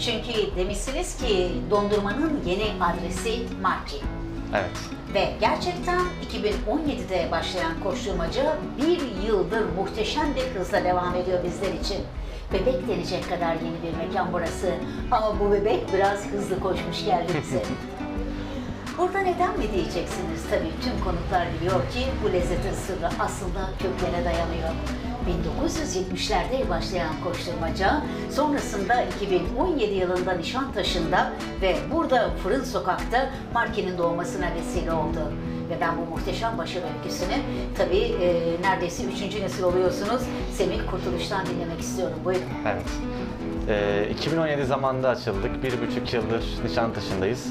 Çünkü demişsiniz ki dondurmanın yeni adresi Marki. Evet. Ve gerçekten 2017'de başlayan koşturmaca bir yıldır muhteşem bir hızla devam ediyor bizler için. Bebek denecek kadar yeni bir mekan burası. Ama bu bebek biraz hızlı koşmuş geldi bize. Burada neden mi diyeceksiniz? Tabii tüm konuklar biliyor ki bu lezzetin sırrı aslında köklere dayanıyor. 1970'lerde başlayan koşturmaca, sonrasında 2017 yılında Nişantaşı'nda ve burada Fırın Sokak'ta markenin doğmasına vesile oldu. Ve ben bu muhteşem başarı öyküsünü tabii e, neredeyse üçüncü nesil oluyorsunuz. Semih Kurtuluş'tan dinlemek istiyorum. Buyurun. Evet. Ee, 2017 zamanında açıldık. Bir buçuk yıldır Nişantaşı'ndayız.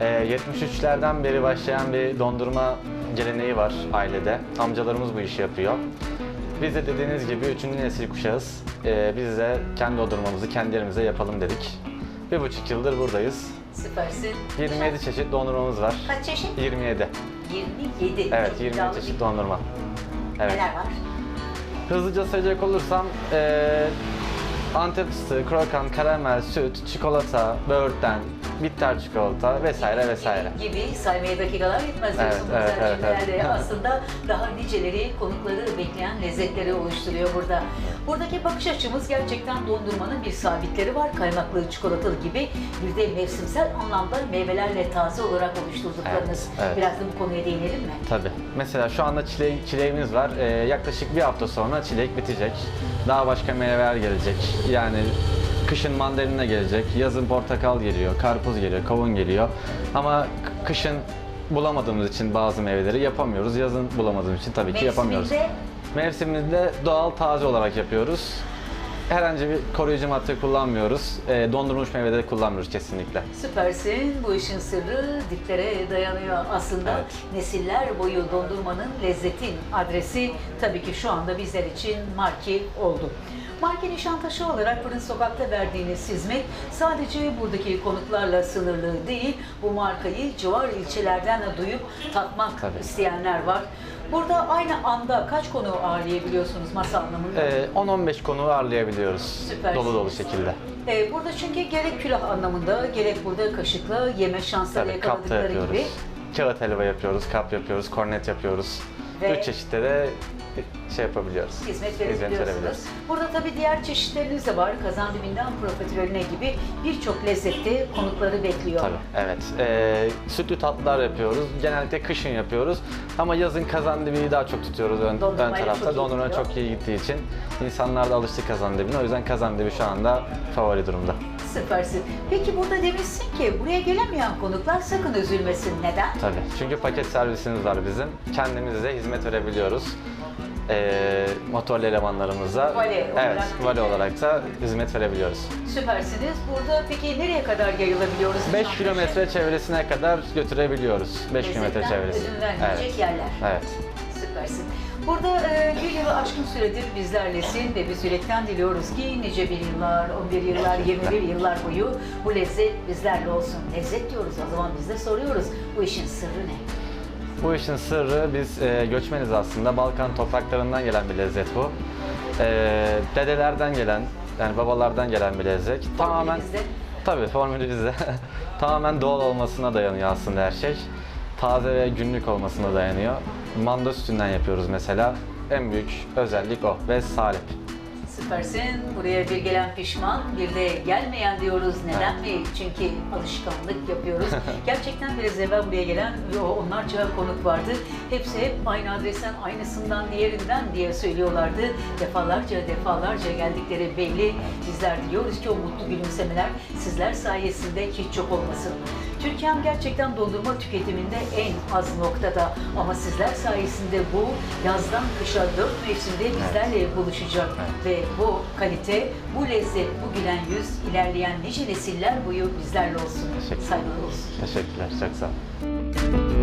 Ee, 73'lerden beri başlayan bir dondurma geleneği var ailede. Amcalarımız bu işi yapıyor. Biz de dediğiniz gibi üçüncü nesil kuşağız. Ee, biz de kendi dondurmamızı kendi elimize yapalım dedik. Bir buçuk yıldır buradayız. Süpersin. 27 çeşit dondurmamız var. Kaç çeşit? 27. 27. Evet, Çok 27 iddialı çeşit dondurma. Evet. Neler var? Hızlıca sayacak olursam eee Antep fıstığı, krokan, karamel, süt, çikolata, böğürtlen, bitter çikolata vesaire vesaire. gibi saymaya dakikalar yetmez Evet, diyorsunuz. evet, evet, evet. aslında daha niceleri konukları bekleyen lezzetleri oluşturuyor burada. Buradaki bakış açımız gerçekten dondurmanın bir sabitleri var. Kaymaklı, çikolatalı gibi bir de mevsimsel anlamda meyvelerle taze olarak oluşturduklarınız. Evet, evet. Biraz da bu konuya değinelim mi? Tabii. Mesela şu anda çile, çileğimiz var. Eee, yaklaşık bir hafta sonra çilek bitecek. Daha başka meyveler gelecek. Yani kışın mandalina gelecek, yazın portakal geliyor, karpuz geliyor, kavun geliyor. Ama kışın bulamadığımız için bazı meyveleri yapamıyoruz. Yazın bulamadığımız için tabii ki yapamıyoruz. Mevsiminde Mevsiminde doğal taze olarak yapıyoruz. Herhangi bir koruyucu madde kullanmıyoruz. E, dondurulmuş meyveleri kullanmıyoruz kesinlikle. Süpersin. Bu işin sırrı diplere dayanıyor. Aslında Evet. nesiller boyu dondurmanın lezzetin adresi tabii ki şu anda bizler için Marki oldu. Marki Nişantaşı olarak Fırın Sokak'ta verdiğiniz hizmet sadece buradaki konuklarla sınırlı değil, bu markayı civar ilçelerden de duyup tatmak Tabii. isteyenler var. Burada aynı anda kaç konuğu ağırlayabiliyorsunuz masa anlamında? E, 10-15 konuğu ağırlayabiliyoruz. Süpersiniz. Dolu dolu şekilde. Ee, burada çünkü gerek külah anlamında gerek burada kaşıkla yeme şansları Tabii kapta yakaladıkları yapıyoruz. gibi. Kağıt helva yapıyoruz, kap yapıyoruz, kornet yapıyoruz. Ve- Üç çeşitte de şey yapabiliyoruz. hizmet verebiliyoruz. verebiliyorsunuz. Burada tabii diğer çeşitleriniz de var. Kazan dibinden profiterolüne gibi birçok lezzette konukları bekliyor. Tabii, evet. Ee, sütlü tatlılar yapıyoruz. Genellikle kışın yapıyoruz. Ama yazın kazandibiyi daha çok tutuyoruz ön, ön Dondurmayla çok tarafta. iyi Dondurma gidiyor. çok iyi gittiği için insanlar da alıştı kazandibine. O yüzden kazandibi şu anda favori durumda. Süpersin. Peki burada demişsin ki buraya gelemeyen konuklar sakın üzülmesin. Neden? Tabii. Çünkü paket servisimiz var bizim. Kendimiz de hizmet verebiliyoruz. Ee, motorlu elemanlarımıza. Vale olarak Evet, vale olarak da hizmet verebiliyoruz. Süpersiniz. Burada peki nereye kadar yayılabiliyoruz? 5 Nişantaşı? kilometre çevresine kadar götürebiliyoruz. 5 kilometre çevresi. ödün vermeyecek Evet. yerler. Evet. Süpersin. Burada e, bir yılı aşkın süredir bizlerlesin ve biz yürekten diliyoruz ki nice bir yıllar, 11 yıllar, 21 yıllar boyu bu lezzet bizlerle olsun. Lezzet diyoruz o zaman biz de soruyoruz. Bu işin sırrı ne? Bu işin sırrı biz e, göçmeniz aslında. Balkan topraklarından gelen bir lezzet bu. E, dedelerden gelen, yani babalardan gelen bir lezzet. Tamamen. Tabii formülü bizde. Tamamen doğal olmasına dayanıyor aslında her şey. Taze ve günlük olmasına dayanıyor. Manda sütünden yapıyoruz mesela. En büyük özellik o ve salep. Süpersin. Buraya bir gelen pişman, bir de gelmeyen diyoruz. Neden mi? Çünkü alışkanlık yapıyoruz. Gerçekten biraz evvel buraya gelen o- onlarca konuk vardı. Hepsi hep aynı adresten, aynısından, diğerinden diye söylüyorlardı. Defalarca defalarca geldikleri belli. Bizler diliyoruz ki o mutlu gülümsemeler sizler sayesinde hiç çok olmasın. Türkiye'm gerçekten dondurma tüketiminde en az noktada ama sizler sayesinde bu yazdan kışa dört mevsimde bizlerle buluşacak ve bu kalite, bu lezzet, bu gülen yüz ilerleyen nice nesiller boyu bizlerle olsun. Saygılar olsun. Teşekkürler, çok sağ olun.